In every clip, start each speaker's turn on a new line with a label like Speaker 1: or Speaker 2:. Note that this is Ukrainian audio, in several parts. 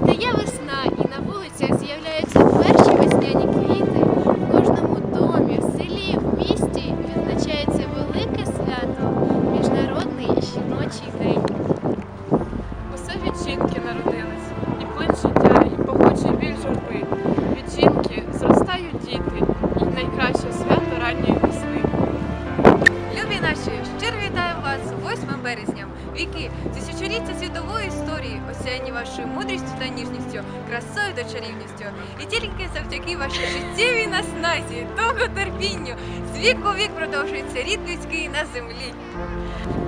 Speaker 1: Настає весна, і на вулицях з'являються перші весняні квіти. В кожному домі, в селі, в місті відзначається велике свято Міжнародний жіночий день.
Speaker 2: Усе від жінки народились, і плин життя, і похоче біль журби. Від жінки зростають діти, і найкраще свято ранньої весни.
Speaker 3: Любі наші, з 8 березня. Віки, тисячоліття світової історії, осяяні вашою мудрістю та ніжністю, красою та чарівністю. І тільки завдяки вашій життєвій насназі, довготерпінню, з віку вік продовжується рід людський на землі.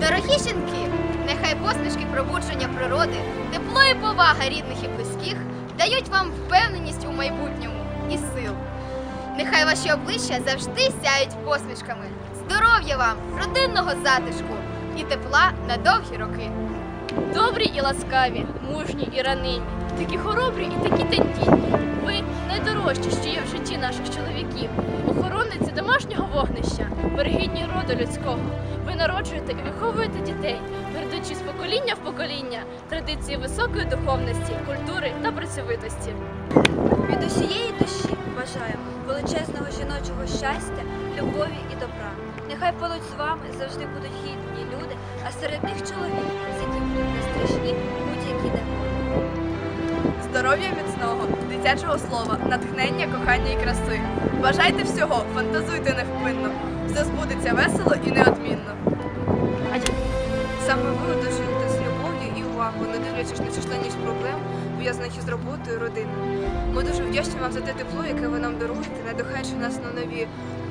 Speaker 1: Дорогі жінки, нехай посмішки пробудження природи, тепло і повага рідних і близьких дають вам впевненість у майбутньому і сил. Нехай ваші обличчя завжди сяють посмішками. Здоров'я вам, родинного затишку і тепла на довгі роки. Добрі і ласкаві, мужні і ранені, такі хоробрі і такі тендітні. Ви найдорожчі, що є в житті наших чоловіків, охоронниці домашнього вогнища, берегині роду людського. Ви народжуєте і виховуєте дітей, передаючи з покоління в покоління традиції високої духовності, культури та працьовитості.
Speaker 4: Від усієї душі бажаємо величезного жіночого щастя, любові і добра. Нехай поруч з вами завжди будуть гідні люди, а серед них чоловік, з яким будуть не страшні будь-які негоди.
Speaker 2: Дитячого слова, натхнення, кохання і краси. Бажайте всього, фантазуйте невпинно. Все збудеться весело і неодмінно.
Speaker 3: Саме ви одужуєте з любов'ю і увагою, не дивлячись на численність проблем, пов'язаних із роботою родиною. Ми дуже вдячні вам за те тепло, яке ви нам даруєте, надихаючи нас на нові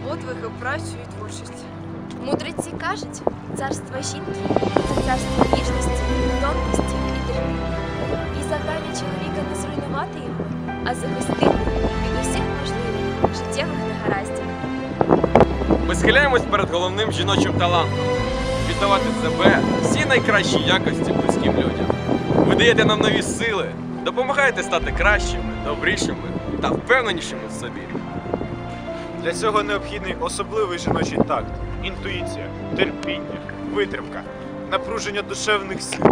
Speaker 3: подвиги, працю і творчість.
Speaker 1: Мудреці кажуть, царство жінки це царство ніжності,
Speaker 5: Ми схиляємось перед головним жіночим талантом віддавати себе всі найкращі якості близьким людям. Ви даєте нам нові сили, допомагаєте стати кращими, добрішими та впевненішими в собі.
Speaker 6: Для цього необхідний особливий жіночий такт, інтуїція, терпіння, витримка, напруження душевних сил.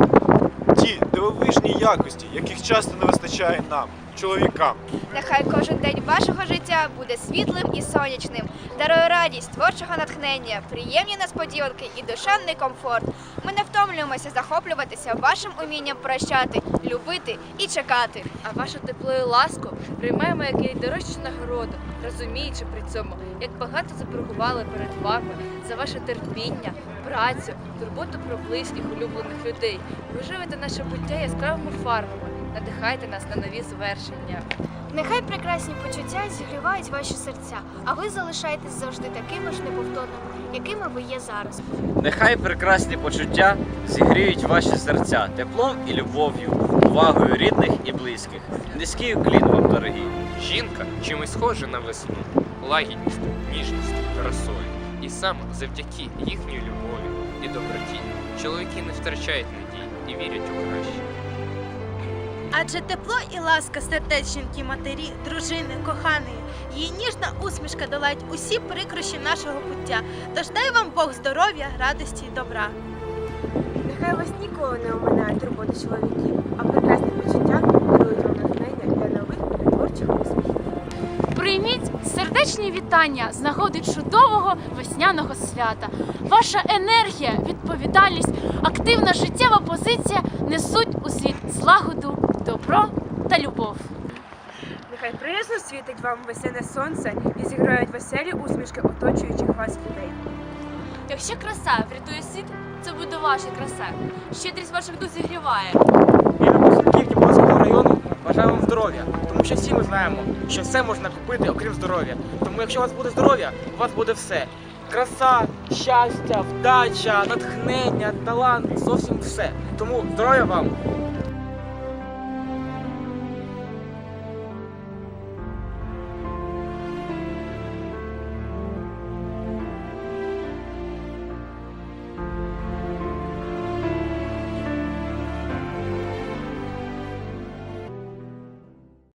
Speaker 6: Ті дивовижні якості, яких часто не вистачає нам, чоловікам.
Speaker 7: Нехай кожен день вашого життя буде світлим і сонячним, дарує радість, творчого натхнення, приємні несподіванки і душевний комфорт. Ми не втомлюємося захоплюватися вашим умінням прощати, любити і чекати.
Speaker 8: А вашу тепло і ласку приймаємо як найдорожчу нагороду, розуміючи при цьому, як багато заборгували перед вами за ваше терпіння, працю, турботу про близьких улюблених людей. Ви живете наше буття яскравими фарбами, надихайте нас на нові звершення.
Speaker 7: Нехай прекрасні почуття зігрівають ваші серця, а ви залишаєтесь завжди такими ж неповторними, якими ви є зараз.
Speaker 9: Нехай прекрасні почуття зігріють ваші серця теплом і любов'ю, увагою рідних і близьких. Низький уклін вам, дорогі.
Speaker 10: Жінка чимось схожа на весну, лагідністю, ніжністю, красою. І саме завдяки їхній любові і доброті чоловіки не втрачають надії і вірять у краще.
Speaker 11: Адже тепло і ласка сердець матері, дружини, коханої, її ніжна усмішка долають усі прикрощі нашого буття. Тож дай вам Бог здоров'я, радості і добра.
Speaker 2: Нехай вас ніколи не оминають роботи чоловіків, а прекрасні почуття дарують вам натхнення для нових творчих успіхів.
Speaker 1: Прийміть сердечні вітання з нагоди чудового весняного свята. Ваша енергія, відповідальність, активна життєва позиція несуть у світ злагоду, добро та любов.
Speaker 2: Нехай приязно світить вам весняне сонце і зіграють веселі усмішки оточуючих вас людей.
Speaker 1: Якщо краса врятує світ, це буде ваша краса. Щедрість ваших дух зігріває.
Speaker 12: Випускників Дніпровського району бажаю вам здоров'я, тому що всі ми знаємо, що все можна купити, окрім здоров'я. Тому якщо у вас буде здоров'я, у вас буде все. Краса, щастя, вдача, натхнення, талант, зовсім все. Тому здоров'я вам